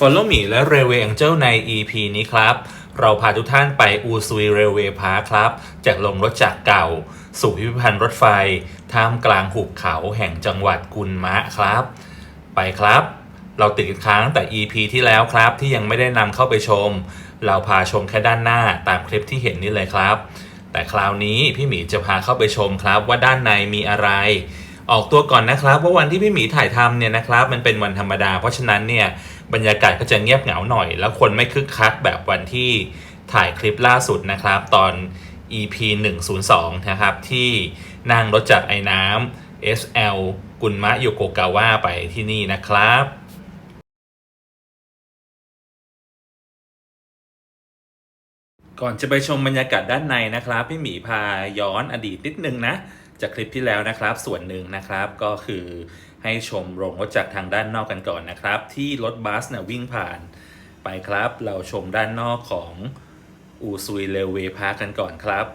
Follow Me และ Railway Angel ใน EP นี้ครับ เราพาทุกท่านไปอูซุย Railway Park ครับ จากลงรถจากเก่า สู่พิพิธภัณฑ์รถไฟ ท่ามกลางหุบเขาแห่งจังหวัดกุนมะครับ ไปครับ เราติดค้างแต่ EP ที่แล้วครับที่ยังไม่ได้นำเข้าไปชม เราพาชมแค่ด้านหน้าตามคลิปที่เห็นนี่เลยครับ แต่คราวนี้พี่หมีจะพาเข้าไปชมครับว่าด้านในมีอะไรออกตัวก่อนนะครับว่าวันที่พี่หมีถ่ายทำเนี่ยนะครับ มันเป็นวันธรรมดา เพราะฉะนั้นเนี่ย บรรยากาศก็จะเงียบเหงาหน่อย แล้วคนไม่คึกคักแบบวันที่ถ่ายคลิปล่าสุดนะครับ ตอน EP 102 นะครับ ที่นั่งรถจากไอ้น้ำ SL กุนมะโยโกกาวะไปที่นี่นะครับก่อนจะไปชมบรรยากาศด้านในนะครับ พี่หมีพาย้อนอดีตนิดนึงนะ จากคลิปที่แล้วนะครับ ส่วนหนึ่งนะครับก็คือ ให้ชมโรงรถจากทางด้านนอกกันก่อนนะครับ ที่รถบัสเนี่ยวิ่งผ่านไปครับ เราชมด้านนอกของอูซุยเรลเวย์พาร์กันก่อนครับ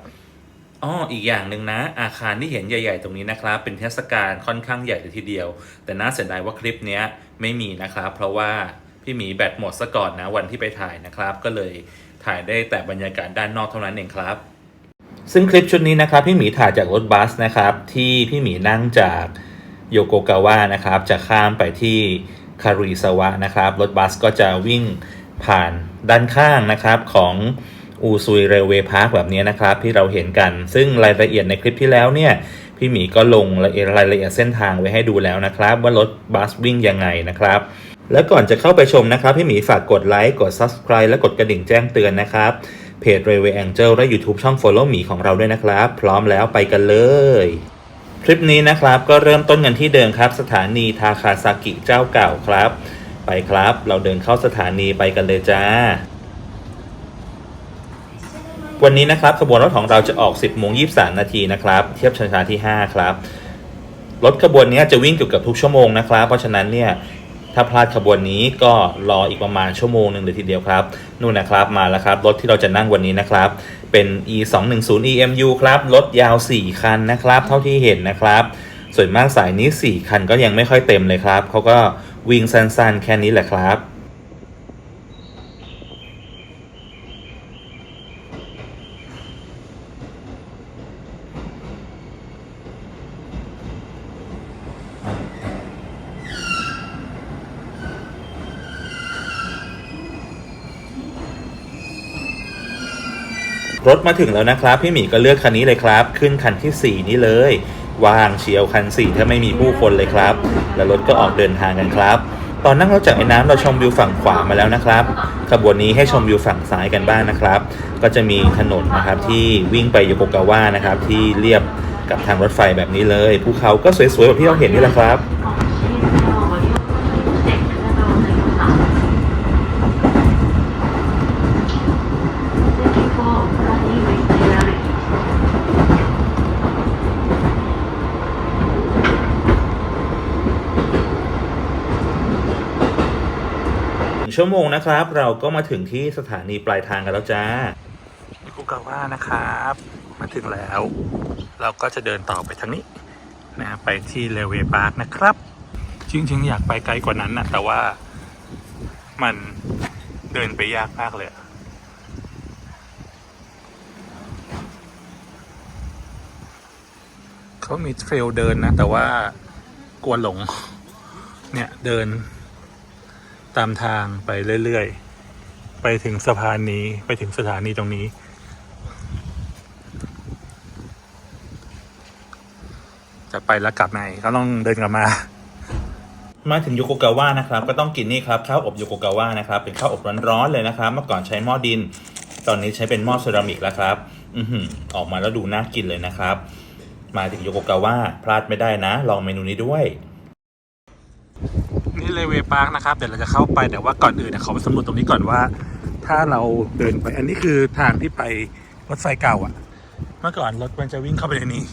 อ้ออีกอย่างหนึ่งนะ อาคารที่เห็นใหญ่ ๆ ตรงนี้นะครับ เป็นเทศกาลค่อนข้างใหญ่เลยทีเดียว แต่น่าเสียดายว่าคลิปเนี้ยไม่มีนะครับ เพราะว่าพี่หมีแบตหมดซะก่อนนะวันที่ไปถ่ายนะครับ ก็เลยถ่ายได้แต่บรรยากาศด้านนอกเท่านั้นเองครับ ซึ่งคลิปชุดนี้นะครับ พี่หมีถ่ายจากรถบัสนะครับ ที่พี่หมีนั่งจาก โยโกกาวะนะครับ จะข้ามไปที่คาริซาวะนะครับ รถบัสก็จะวิ่งผ่านด้านข้างนะครับของอูซุยเรลเวย์พาร์คแบบนี้นะครับ ที่เราเห็นกัน ซึ่งรายละเอียดในคลิปที่แล้วเนี่ย พี่หมีก็ลงรายละเอียดเส้นทางไว้ให้ดูแล้วนะครับ ว่ารถบัสวิ่งยังไงนะครับ แล้วก่อนจะเข้าไปชมนะครับ พี่หมีฝากกดไลค์กด Subscribe และกดกระดิ่งแจ้งเตือนนะครับเพจ Railway Angel และ YouTube ช่อง Follow Me ของเราด้วยนะครับ พร้อมแล้วไปกันเลย คลิปนี้นะครับก็เริ่มต้นกันที่เดิมครับ สถานีทาคาซากิเจ้าเก่าครับ ไปครับ เราเดินเข้าสถานีไปกันเลยจ้า วันนี้นะครับขบวนรถของเราจะออก 10โมง23 นาทีนะครับ เทียบช้าที่ 5 ครับรถขบวนนี้จะวิ่งเกือบๆทุกชั่วโมงนะครับ เพราะฉะนั้นเนี่ย ถ้าพลาดขบวนนี้ก็รออีกประมาณชั่วโมงหนึ่งเลยทีเดียวครับนู่นนะครับมาแล้วครับรถที่เราจะนั่งวันนี้นะครับ เป็น e 2 1 0 emu ครับรถยาว 4 คันนะครับ เท่าที่เห็นนะครับ ส่วนมากสายนี้ 4 คันก็ยังไม่ค่อยเต็มเลยครับเขาก็วิ่งสั้นๆ แค่นี้แหละครับ ถมาถึงแล้วนะครับ พี่หมีก็เลือกคันนี้เลยครับ ขึ้นคันที่ 4 นี้เลยวางเชียวคัน 4 ถ้าไม่มีผู้คนเลยครับ แล้วรถก็ออกเดินทางกันครับ ตอนนั่งรถจากไอ้น้ำเราชมวิวฝั่งขวามาแล้วนะครับขบวนนี้ให้ชมวิวฝั่งซ้ายกันบ้างนะครับ ก็จะมีถนนนะครับที่วิ่งไปโยโกกาวะนะครับที่เรียบกับทางรถไฟแบบนี้เลยภูเขาก็สวยๆแบบที่เราเห็นนี่แหละครับ ชั่วโมงนะครับ เราก็มาถึงที่สถานีปลายทางกันแล้วจ้าคุกาว่านะครับ มาถึงแล้ว เราก็จะเดินต่อไปทางนี้นะไปที่เลเวปาร์คนะครับ จริงๆ อยากไปไกลกว่านั้นนะแต่ว่ามันเดินไปยากมากเลยเขามีเทรลเดินนะ แต่ว่ากลัวหลง เนี่ย เดิน ตามทางไปเรื่อยๆ ไปถึงสะพานนี้ไปถึงสถานีตรงนี้ จะไปแล้วกลับไหนก็ต้องเดินกลับมามาถึงโยโกกาวะนะครับก็ต้องกินนี่ครับข้าวอบโยโกกาวะนะครับเป็นข้าวอบร้อนๆเลยนะครับ เมื่อก่อนใช้หม้อดิน ตอนนี้ใช้เป็นหม้อเซรามิกแล้วครับ อือหือออกมาแล้วดูน่ากินเลยนะครับ มาถึงโยโกกาวะพลาดไม่ได้นะ ลองเมนูนี้ด้วย นี่เลเวปาร์คนะครับ เดี๋ยวเราจะเข้าไปแต่ว่าก่อนอื่นเนี่ยขอไปสำรวจตรงนี้ก่อนว่า ถ้าเราเดินไปอันนี้คือทางที่ไปรถไฟเก่าอะ่ะ เมื่อก่อนรถมันจะวิ่งเข้าไปในนี้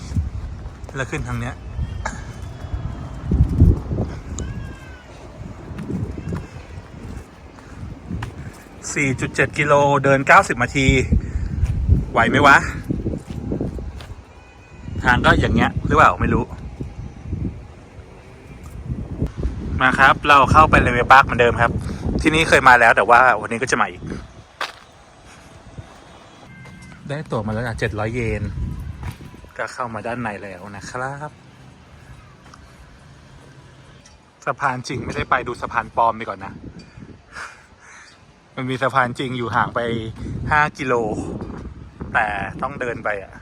แล้วขึ้นทางเนี้ย4.7 กิโลเดิน 90นาที ไหวไหมวะ ทางก็อย่างเงี้ย หรือเปล่า ไม่รู้ มาครับ เราเข้าไปเลเวปาร์คเหมือนเดิมครับ ที่นี่เคยมาแล้วแต่ว่าวันนี้ก็จะมาอีก ได้ตั๋วมาแล้วอะเจ็ดร้อยเยน ก็เข้ามาด้านในแล้วนะครับ สะพานจริงไม่ได้ไปดูสะพานปลอมไปก่อนนะ มันมีสะพานจริงอยู่ห่างไปห้ากิโล แต่ต้องเดินไปอะ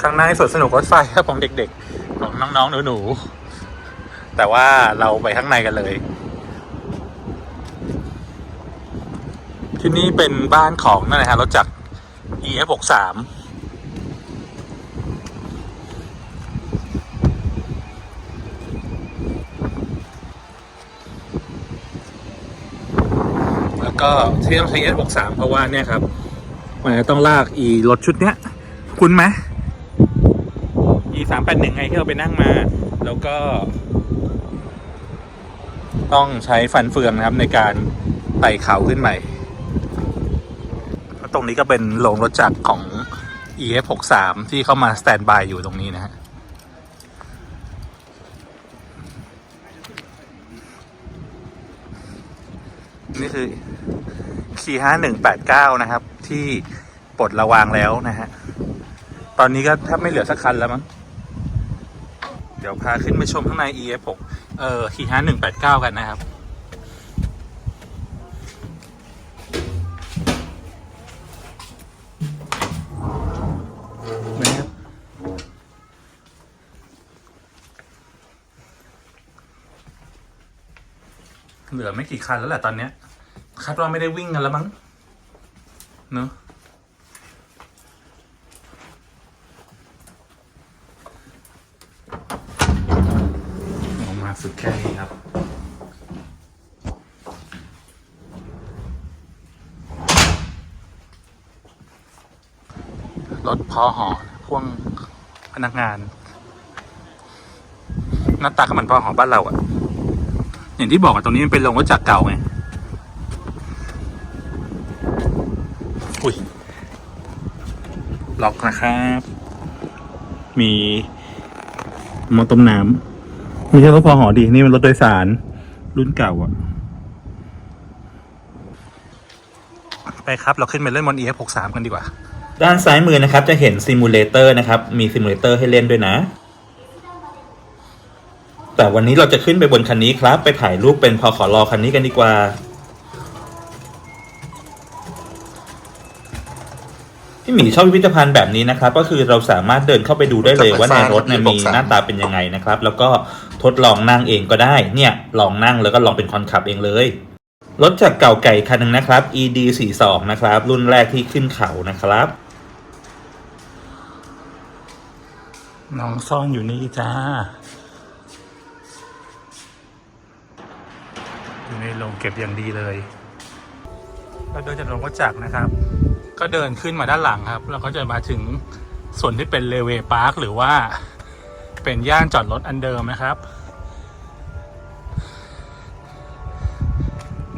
ข้างในสวนสนุกรถไฟครับของเด็กๆ ของน้องๆหนูๆแต่ว่าเราไปข้างในกันเลย ที่นี่เป็นบ้านของนั่นแหละฮะรถจักร EF63 แล้วก็ที่ต้องใช้ EF63 เพราะว่าเนี่ยครับมันจะต้องลากอีรถชุดเนี้ย คุ้นไหมามแปดหนึ่งไงที่เราไปนั่งมา แล้วก็ ต้องใช้ฟันเฟืองนะครับในการไต่เขาขึ้นใหม่แล้วตรงนี้ก็เป็นโรงรถจักรของ EF 6 3 ที่เข้ามาสแตนบายอยู่ตรงนี้นะฮะนี่คือคีห้าหนึ่งแปดเก้านะครับ ที่ปลดระวางแล้วนะฮะ ตอนนี้ก็แทบไม่เหลือสักคันแล้วมั้ง ดี๋ยวพาขึ้นไปชมข้างใน EF6 เอ่อคีห้าหนึ่งแปดเก้ากันนะครับ นะครับ เหลือไม่กี่คันแล้วแหละตอนเนี้ย คาดว่าไม่ได้วิ่งกันแล้วมั้ง เนอะออกมาสุดแค่นี้ครับ รถพอหอพ่วงพนักงาน หน้าตาก็เหมือนพอหอบ้านเราอะอย่างที่บอกอะตรงนี้มันเป็นโรงรถจักรเก่าไงอุ้ยล็อกนะครับ มีมอต้มน้ำไม่ใช่รถพอหอดี นี่มันรถโดยสารรุ่นเก่าอะไปครับ เราขึ้นไปเล่นบน EF63 กันดีกว่า ด้านซ้ายมือนะครับจะเห็นซิมูเลเตอร์นะครับ มีซิมูเลเตอร์ให้เล่นด้วยนะ แต่วันนี้เราจะขึ้นไปบนคันนี้ครับ ไปถ่ายรูปเป็นพอขอรอคันนี้กันดีกว่าพี่หมีชอบพิพิธภัณฑ์แบบนี้นะครับ ก็คือเราสามารถเดินเข้าไปดูได้เลยว่าในรถเนี่ยมีหน้าตาเป็นยังไงนะครับ แล้วก็ทดลองนั่งเองก็ได้ เนี่ยลองนั่งแล้วก็ลองเป็นคนขับเองเลยรถจากเก่าไก่คันหนึ่งนะครับ ED 4 2 นะครับ รุ่นแรกที่ขึ้นเขานะครับ น้องซ่อนอยู่นี่จ้า อยู่ในโรงเก็บอย่างดีเลย เราเดินจากโรงรถจักรนะครับ ก็เดินขึ้นมาด้านหลังครับ แล้วก็จะมาถึงส่วนที่เป็นเลเวพาร์คหรือว่าเป็นย่านจอดรถอันเดิมนะครับ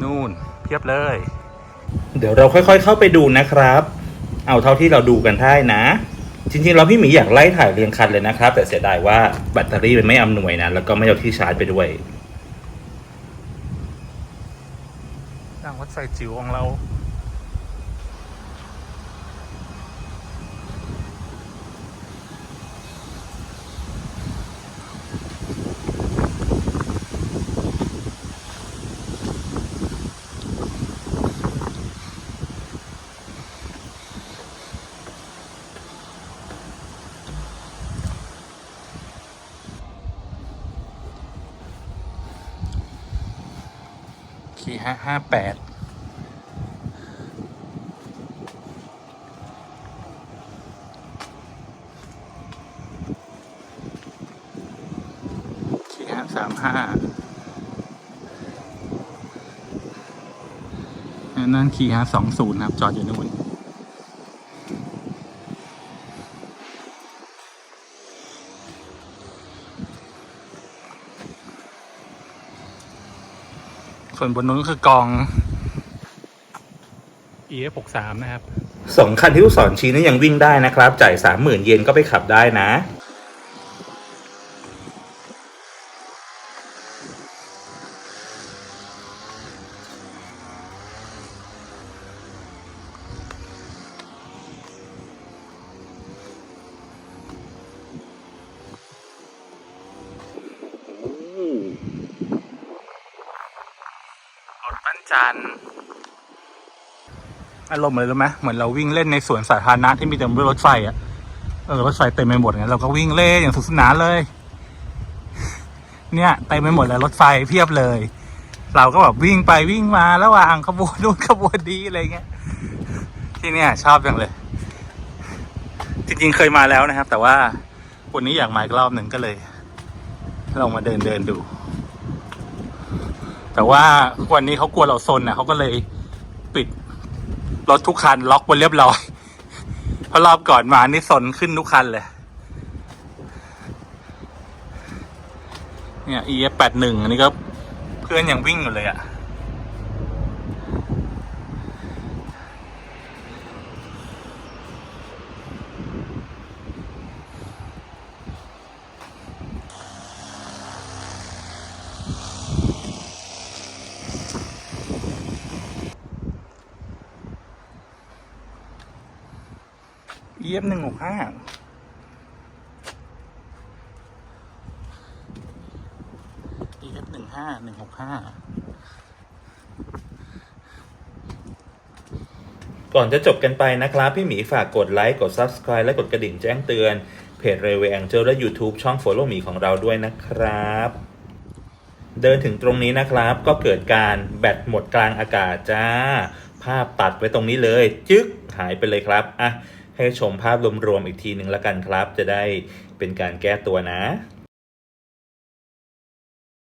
นู่นเพียบเลย เดี๋ยวเราค่อยๆเข้าไปดูนะครับ เอาเท่าที่เราดูกันได้นะ จริงๆเราพี่หมีอยากไล่ถ่ายเรียงคันเลยนะครับ แต่เสียดายว่าแบตเตอรี่มันไม่อำนวยนะ แล้วก็ไม่เอาที่ชาร์จไปด้วยทางวัดใส่จิ๋วของเรา ขี่ห้าห้าแปดขี่ห้าสามห้านั่นขี่ห้าสองศูนย์ครับ จอดอยู่นู่น ส่วนบนนู้นก็คือกอง EF63 นะครับ สองคันที่ลูกศรชี้นี่ยังวิ่งได้นะครับ จ่ายสามหมื่นเยนก็ไปขับได้นะ จันทร์อารมณ์เลยรู้ไหมเหมือนเราวิ่งเล่นในสวนสาธารณะที่มีแต่รถไฟอะเออรถไฟเต็มไปหมดงั้นเราก็วิ่งเล่นอย่างสนุกสนานเลย เนี่ยเต็มไปหมดเลยรถไฟเพียบเลย เราก็แบบวิ่งไปวิ่งมาระหว่างขบวนนู่นขบวนนี้อะไรเงี้ยที่เนี่ย ชอบจังเลย จริงๆเคยมาแล้วนะครับ แต่ว่าวันนี้อยากมาอีกรอบหนึ่งก็เลยลองมาเดินเดินดู แต่ว่าวันนี้เขากลัวเราซนนะเขาก็เลยปิดรถทุกคันล็อกไว้เรียบร้อยเพราะรอบก่อนมานี่ซนขึ้นทุกคันเลย เนี่ย EF แปดหนึ่งอันนี้ก็เพื่อนยังวิ่งอยู่เลยอะ EF หนึ่งหกห้า EF หนึ่งห้าหนึ่งหกห้าก่อนจะจบกันไปนะครับ พี่หมีฝากกดไลค์ กด Subscribe และกดกระดิ่งแจ้งเตือน เพจ r a i l w a y Angel และ YouTube ช่อง Follow หมีของเราด้วยนะครับ เดินถึงตรงนี้นะครับ ก็เกิดการแบตหมดกลางอากาศจ้า ภาพตัดไว้ตรงนี้เลย จึ๊กหายไปเลยครับ อะ ให้ชมภาพรวมๆอีกทีหนึ่งละกันครับ จะได้เป็นการแก้ตัวนะ